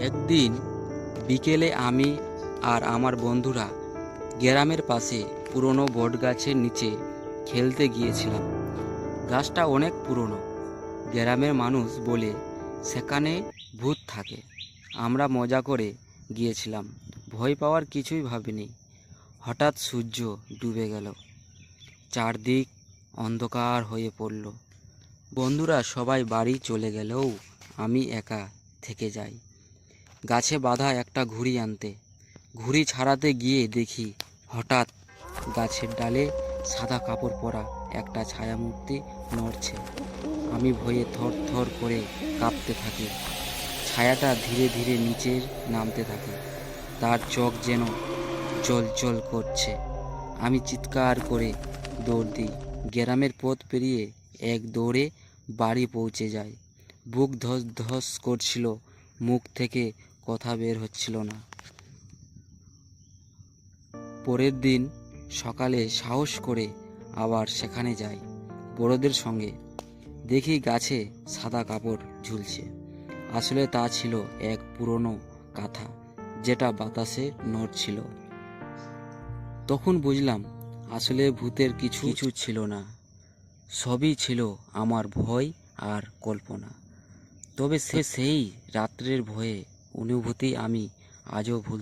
একদিন বিকেলে আমি আর আমার বন্ধুরা গ্রামের পাশে পুরনো বট গাছের নিচে খেলতে গিয়েছিলাম। গাছটা অনেক পুরনো। গ্রামের মানুষ বলে, সেখানে ভূত থাকে। আমরা মজা করে গিয়েছিলাম। ভয় পাওয়ার কিছুই ভাবিনি। হঠাৎ সূর্য ডুবে গেল। চারদিক অন্ধকার হয়ে পড়ল। বন্ধুরা সবাই বাড়ি চলে গেলেও আমি একা থেকে যাই। গাছে বাঁধা একটা ঘুড়ি আনতে। ঘুড়ি ছাড়াতে গিয়ে দেখি হঠাৎ গাছের ডালে সাদা কাপড় পরা একটা ছায়ামূর্তি নড়ছে। আমি ভয়ে থর থর করে কাঁপতে থাকি। ছায়াটা ধীরে ধীরে নিচের নামতে থাকে। তার চোখ যেন জল জল করছে। আমি চিৎকার করে দৌড় দিই। গ্রামের পথ পেরিয়ে এক দৌড়ে বাড়ি পৌঁছে যাই। বুক ধস ধস করছিল। মুখ থেকে কথা বের হচ্ছিল না। পরের দিন সকালে সাহস করে আবার সেখানে যাই বড়দের সঙ্গে। দেখি গাছে সাদা কাপড় ঝুলছে। আসলে তা ছিল এক পুরনো কাঁথা, যেটা বাতাসে নড়ছিল। তখন বুঝলাম আসলে ভূতের কিছু কিছু ছিল না। সবই ছিল আমার ভয় আর কল্পনা। তবে সে সেই রাত্রের ভয়ে অনুভূতি আমি আজও ভুলতে